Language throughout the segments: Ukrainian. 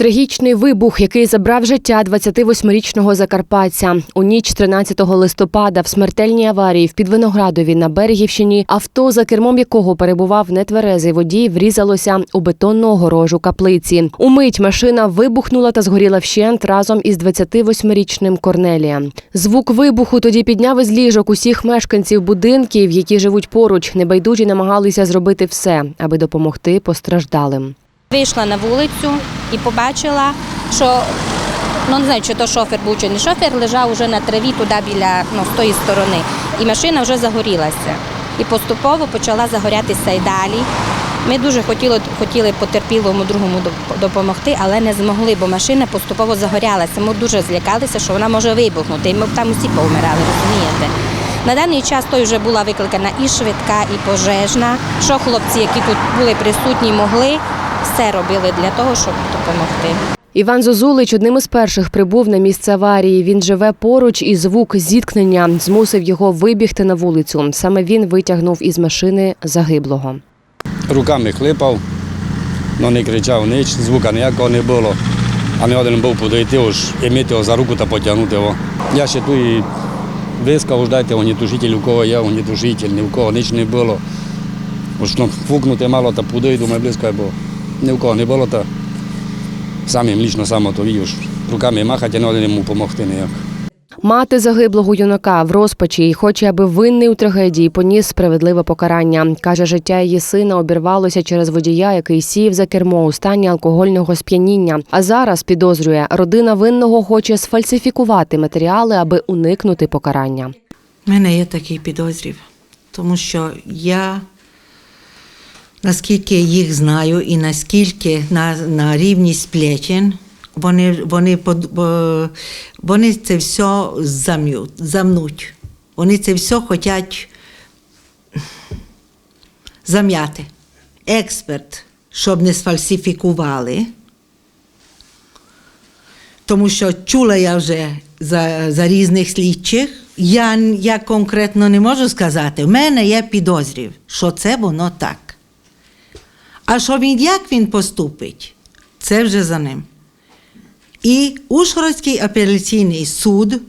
Трагічний вибух, який забрав життя 28-річного закарпатця. У ніч 13 листопада в смертельній аварії в Підвиноградові на Берегівщині авто, за кермом якого перебував нетверезий водій, врізалося у бетонну огорожу каплиці. Умить машина вибухнула та згоріла вщент разом із 28-річним Корнелія. Звук вибуху тоді підняв із ліжок усіх мешканців будинків, які живуть поруч. Небайдужі намагалися зробити все, аби допомогти постраждалим. Вийшла на вулицю і побачила, що ну не знаю, чи то шофер був, чи не шофер, лежав уже на траві туди біля ну, з тої сторони. І машина вже загорілася. І поступово почала загорятися і далі. Ми дуже хотіли, хотіли потерпілому другому допомогти, але не змогли, бо машина поступово загорялася. Ми дуже злякалися, що вона може вибухнути. І ми там усі повмирали, розумієте? На даний час той вже була викликана і швидка, і пожежна. Що хлопці, які тут були присутні, могли, все робили для того, щоб допомогти. Іван Зозулич одним із перших прибув на місце аварії. Він живе поруч, і звук зіткнення змусив його вибігти на вулицю. Саме він витягнув із машини загиблого. Руками хлипав, але не кричав ніч, звука ніякого не було. А не один був подойти, уж і мити його за руку та потягнути його. Я ще тут і вискав, дайте огнітушитель, у кого є огнітушитель, ні в кого ніч не було. Уж ну, фукнути мало та подой, думаю, близько, бо ні в кого не було, та сам їм лічно само то відеш. Руками махати, а не йому допомогти ніяк. Мати загиблого юнака в розпачі і хоче, аби винний у трагедії поніс справедливе покарання. Каже, життя її сина обірвалося через водія, який сів за кермо у стані алкогольного сп'яніння. А зараз підозрює, родина винного хоче сфальсифікувати матеріали, аби уникнути покарання. У мене є такий підозрів, тому що я, наскільки їх знаю, і наскільки на, на рівні сплетен, вони, вони, вони це все зам'ють, замнуть. Вони це все хочуть зам'яти. Експерт, щоб не сфальсифікували, тому що чула я вже за, за різних слідчих. Я, я конкретно не можу сказати. В мене є підозрів, що це воно так. А що він, як він поступить, це вже за ним. І Ужгородський апеляційний суд,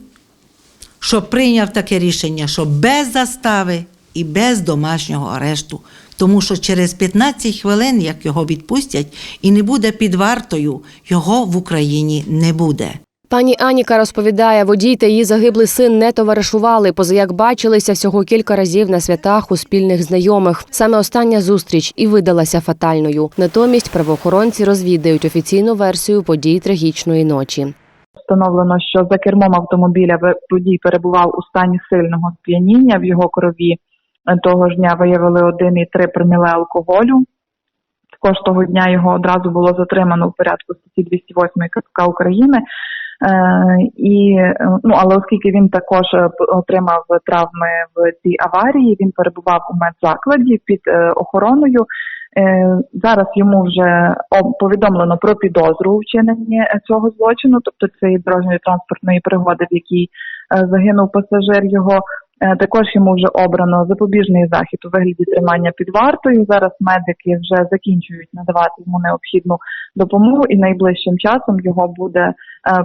що прийняв таке рішення, що без застави і без домашнього арешту. Тому що через 15 хвилин, як його відпустять, і не буде під вартою, його в Україні не буде. Пані Аніка розповідає, водій та її загиблий син не товаришували, поза як бачилися всього кілька разів на святах у спільних знайомих. Саме остання зустріч і видалася фатальною. Натомість правоохоронці розвідають офіційну версію подій трагічної ночі. Встановлено, що за кермом автомобіля водій перебував у стані сильного сп'яніння. В його крові е, того ж дня виявили 1,3 проміле алкоголю. Також того дня його одразу було затримано у порядку статті 208 КПК України. Е, і е, ну але оскільки він також е, отримав травми в цій аварії, він перебував у медзакладі під охороною. Зараз йому вже повідомлено про підозру у вчиненні цього злочину, тобто цієї дорожньої транспортної пригоди, в якій загинув пасажир його. Е, Також йому вже обрано запобіжний захід у вигляді тримання під вартою. Зараз медики вже закінчують надавати йому необхідну допомогу, і найближчим часом його буде е,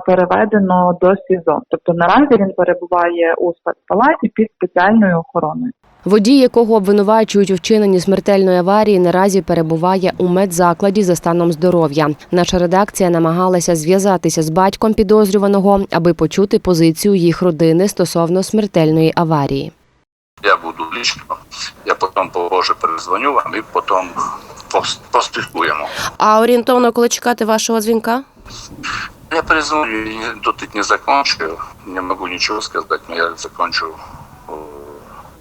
переведено до СІЗО. Тобто наразі він перебуває у спецпалаті під спеціальною охороною. Водій, якого обвинувачують у вчиненні смертельної аварії, наразі перебуває у медзакладі за станом здоров'я. Наша редакція намагалася зв'язатися з батьком підозрюваного, аби почути позицію їх родини стосовно смертельної аварії. Я буду лично, я потім позже перезвоню вам і потім пос- поспілкуємо. А орієнтовно, коли чекати вашого дзвінка? Я перезвоню, тут не закончу, не можу нічого сказати, але я закончу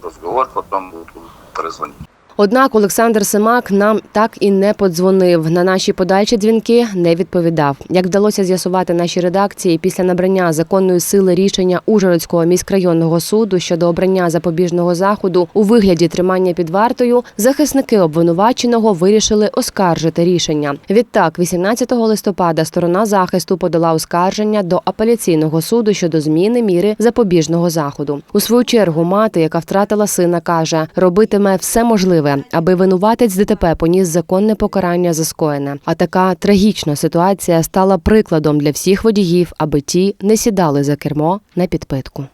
о, розговор, потім буду перезвонити. Однак Олександр Семак нам так і не подзвонив. На наші подальші дзвінки не відповідав. Як вдалося з'ясувати нашій редакції, після набрання законної сили рішення Ужгородського міськрайонного суду щодо обрання запобіжного заходу у вигляді тримання під вартою, захисники обвинуваченого вирішили оскаржити рішення. Відтак, 18 листопада, сторона захисту подала оскарження до апеляційного суду щодо зміни міри запобіжного заходу. У свою чергу мати, яка втратила сина, каже, робитиме все можливе, важливе, аби винуватець ДТП поніс законне покарання за скоєне. А така трагічна ситуація стала прикладом для всіх водіїв, аби ті не сідали за кермо на підпитку.